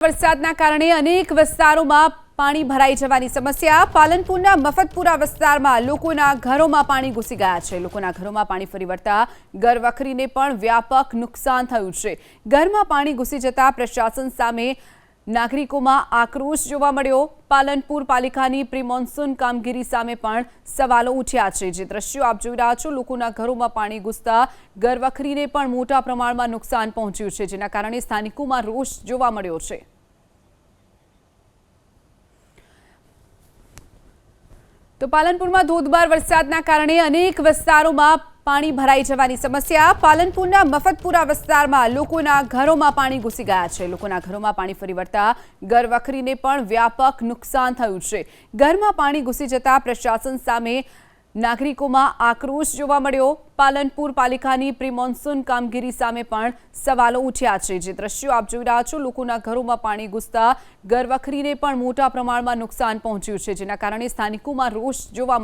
વરસાદના કારણે અનેક વિસ્તારોમાં પાણી ભરાઈ જવાની સમસ્યા. પાલનપુરના મફતપુરા વિસ્તારમાં લોકોના ઘરોમાં પાણી ઘૂસી ગયા છે. લોકોના ઘરોમાં પાણી ફરી વળતા ઘરવખરીને પણ વ્યાપક નુકસાન થયું છે. ઘરમાં પાણી ઘૂસી જતા પ્રશાસન સામે નાગરિકોમાં આક્રોશ જોવા મળ્યો. પાલનપુર પાલિકાની પ્રી મોન્સૂન કામગીરી સામે પણ સવાલો ઉઠ્યા છે. જે દ્રશ્યો આપ જોઈ રહ્યા છો, લોકોના ઘરોમાં પાણી ઘૂસતા ઘરવખરીને પણ મોટા પ્રમાણમાં નુકસાન પહોંચ્યું છે, જેના કારણે સ્થાનિકોમાં રોષ જોવા મળ્યો છે. તો પાલનપુરમાં ધોધમાર વરસાદના કારણે અનેક વિસ્તારોમાં પાણી ભરાઈ જવાની સમસ્યા. પાલનપુરના મફતપુરા વિસ્તારમાં લોકોના ઘરોમાં પાણી ઘૂસી ગયા છે. લોકોના ઘરોમાં પાણી ફરી વળતા ઘરવખરીને પણ વ્યાપક નુકસાન થયું છે. ઘરમાં પાણી ઘૂસી જતા પ્રશાસન સામે નાગરિકોમાં આક્રોશ જોવા મળ્યો. પાલનપુર પાલિકાની પ્રી મોન્સૂન કામગીરી સામે પણ સવાલો ઉઠ્યા છે. જે દ્રશ્યો આપ જોઈ રહ્યા છો, લોકોના ઘરોમાં પાણી ઘૂસતા ઘરવખરીને પણ મોટા પ્રમાણમાં નુકસાન પહોંચ્યું છે, જેના કારણે સ્થાનિકોમાં રોષ જોવા